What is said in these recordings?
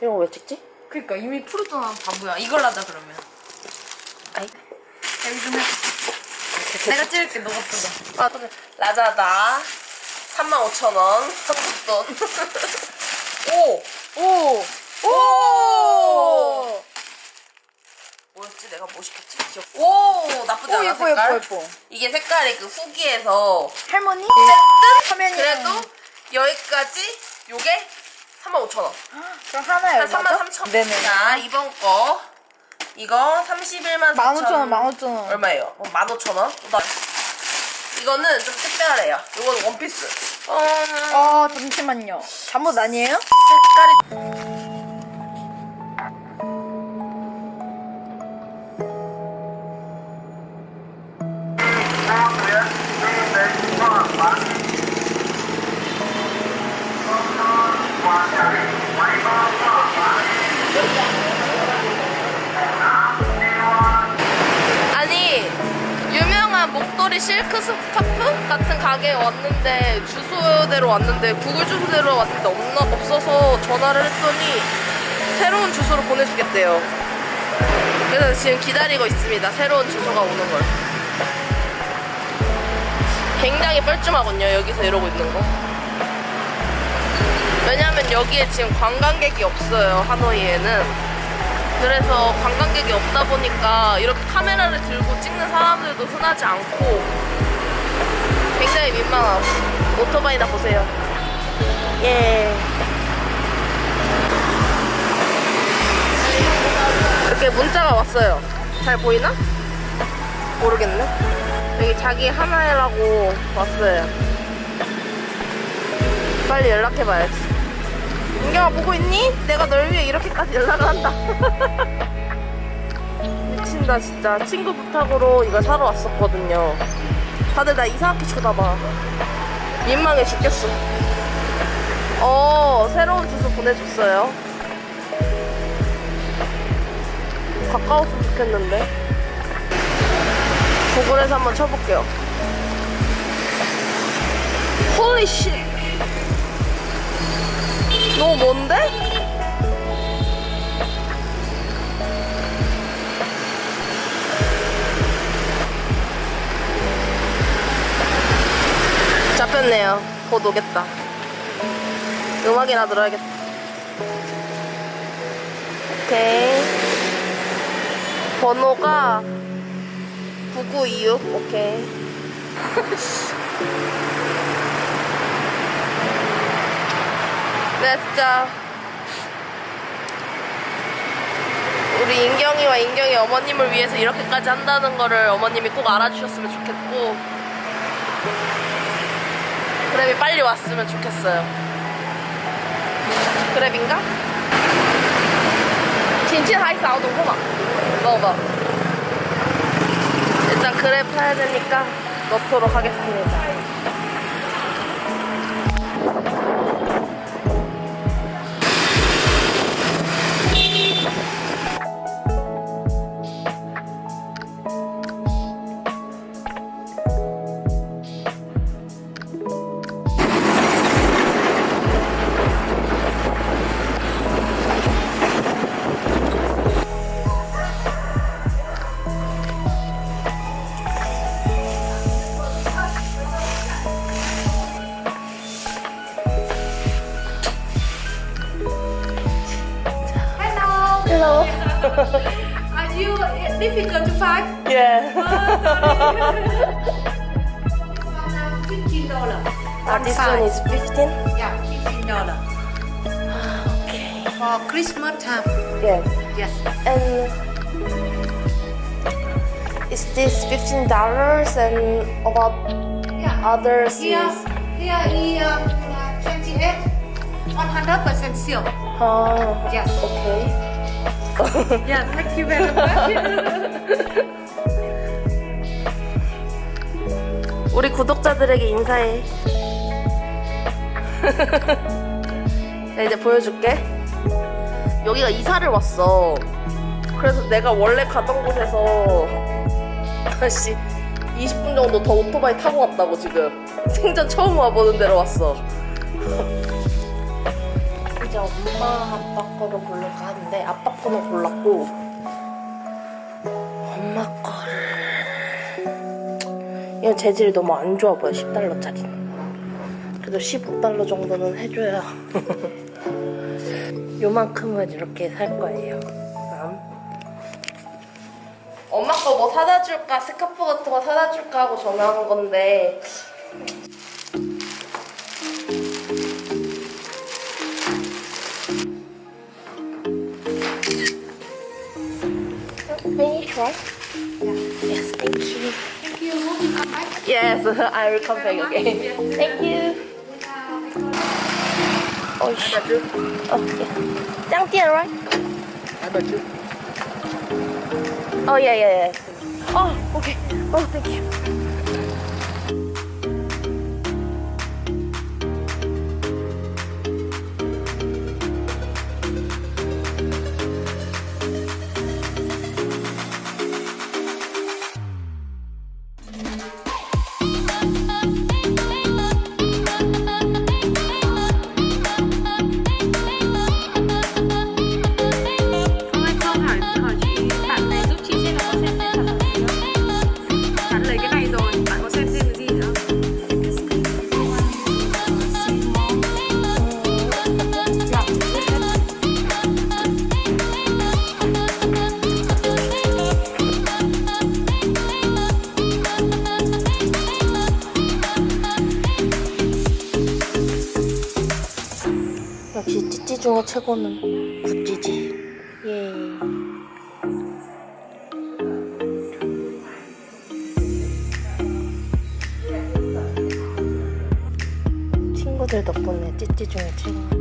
이런 거 왜 찍지? 그니까 이미 풀었잖아 바보야 이걸 하자 그러면 아이. 여기 좀 해. 내가 찍을게 너가 풀어 아, 근데 라자다 35,000원 한국 돈. 오! 오! 오! 뭐였지? 내가 뭐 시켰지? 기억. 오! 나쁘지 오 않아 예뻐 색깔. 예뻐 예뻐 이게 색깔이 그 후기에서 할머니? 화면이 그래도 여기까지 요게 35,000원. 그럼 하나에 한 33,000원. 네네 자, 이번 거. 이거 31만 15,000원 15,000원 얼마예요? 어, 15,000원? 나- 이거는 좀 특별해요. 이건 원피스. 어, 어 잠시만요 잠옷 아니에요? 색깔이 목도리 실크 스카프 같은 가게에 왔는데 주소대로 왔는데 구글 주소대로 왔는데 없나 없어서 전화를 했더니 새로운 주소로 보내주겠대요. 그래서 지금 기다리고 있습니다. 새로운 주소가 오는 걸. 굉장히 뻘쭘하거든요. 여기서 이러고 있는 거. 왜냐면 여기에 지금 관광객이 없어요. 하노이에는. 그래서 관광객이 없다 보니까 이렇게 카메라를 들고 찍는 사람들도 흔하지 않고 굉장히 민망하고 오토바이다 보세요. 예. 이렇게 문자가 왔어요. 잘 보이나? 모르겠네. 여기 자기 하나라고 왔어요. 빨리 연락해봐야지. 은경아 보고 있니? 내가 널 위해 이렇게까지 연락을 한다. 미친다 진짜. 친구 부탁으로 이걸 사러 왔었거든요. 다들 나 이상하게 쳐다봐. 민망해 죽겠어. 어, 새로운 주소 보내줬어요. 가까웠으면 좋겠는데. 구글에서 한번 쳐볼게요. 홀리 씨. 너무 먼데? 잡혔네요. 곧 오겠다. 음악이나 들어야겠다. 오케이. 번호가 9926. 오케이. 네, 진짜. 우리 인경이와 인경이 어머님을 위해서 이렇게까지 한다는 거를 어머님이 꼭 알아주셨으면 좋겠고, 그랩이 빨리 왔으면 좋겠어요. 그랩인가? 진짜 하이스 아우동호마. 먹어봐. 일단 그랩 타야 되니까 넣도록 하겠습니다. Hello. Are you difficult to find? Yeah. Fifteen dollar. Ah, this one is 15? Yeah, fifteen dollar Okay. for Christmas time. Yes. Yes. And is this fifteen dollars and about Yeah. others Here, is uh, twenty-eight. One hundred percent seal. oh Yes. okay. You very much. 우리 구독자들에게 인사해. 야, 이제 보여줄게. 여기가 이사를 왔어. 그래서 내가 원래 가던 곳에서 아씨 20분 정도 더 오토바이 타고 왔다고 지금 생전 처음 와보는 데로 왔어. 이제 엄마 아빠 거를 고를까 하는데 아빠 거는 골랐고 엄마 거를 이건 재질이 너무 안 좋아 보여 10달러짜리는 그래도 15달러 정도는 해줘야 요만큼은 이렇게 살 거예요. 엄마 거 뭐 사다 줄까? 스카프 같은 거 사다 줄까 하고 전화한 건데 You? Yes, thank you. Thank you. You come back. Yes, I will come back again. Thank you. Oh, shit. Oh, yeah. 张店 right? I got you. Oh, yeah, yeah, yeah. Oh, okay. Oh, thank you. 중에 최고는 굿찌지. 예. 친구들 덕분에 찌찌 중에 최고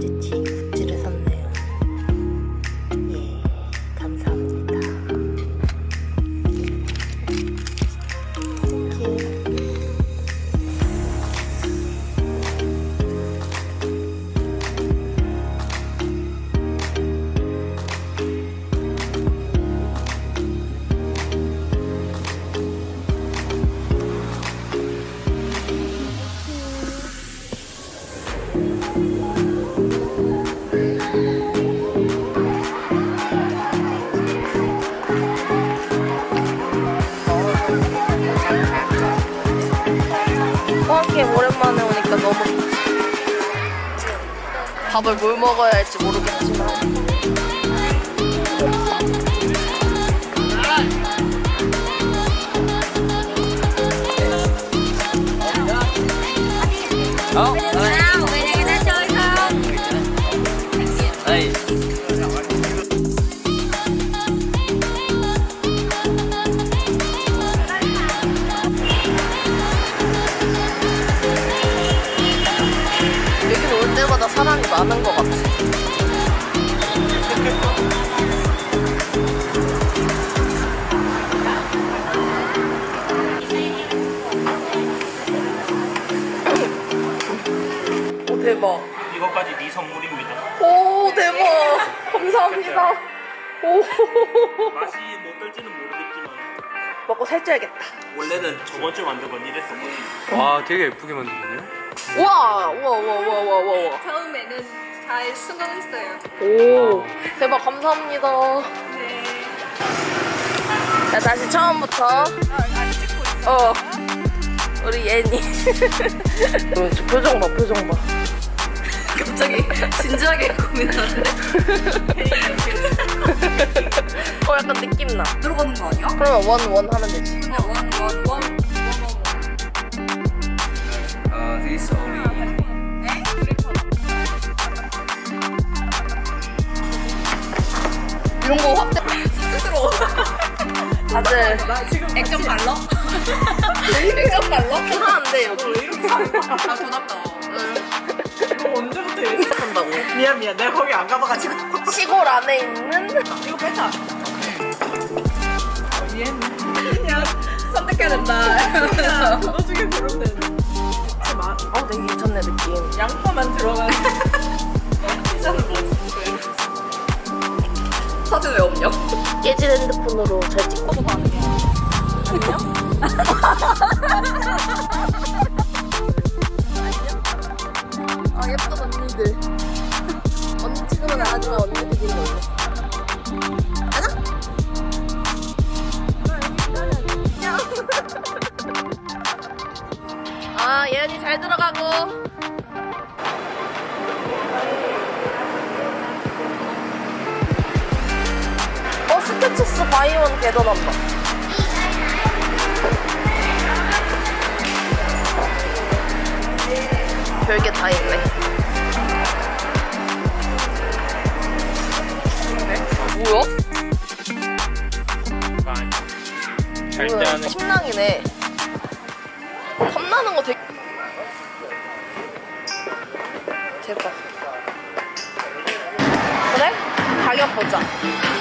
밥을 뭘 먹어야 할지 모르겠지 많은 것 같아. 오 대박. 이것까지 네 선물입니다. 오 대박. 감사합니다. 오 맛이 못 될지는 모르겠지만 먹고 살쪄야겠다. 원래는 저번 주에 만든 건 이랬었거든요. 와 되게 예쁘게 만드네요. 우와 우와 우와 우와 우와 우와. 처음에는 잘 수긍했어요. 오 대박 감사합니다. 네. 자 다시 처음부터. 아, 찍고 있어. 어. 우리 예니. 표정 봐, 표정 봐. 갑자기 진지하게 고민하는데. 어, 약간 느낌 나. 들어가는 거 아니야? 그러면 원, 원 하면 되지. 그냥 원, 원, 원, 원, 원. 아, this only. 이런 거 확대. 스스로. 다들. 액정 발라? 액정 발라? 불안한데, 여기. 아, 돈 아까워. 언제부터 이랬어? 한다고. 미안 미안 내가 거기 안 가봐가지고 시골 안에 있는. 이거 뺐 다 그냥 선택해야 된다. 야 그거 중에 고르면 마 어, 되게 괜찮네, 느낌. 양파만 피자는 뭐지? 사진 왜 없냐? 깨진 핸드폰으로 잘 찍고. 잘 들어가고. 어 스케치스 바이원 개도넘버 별게 다 있네. 后掌。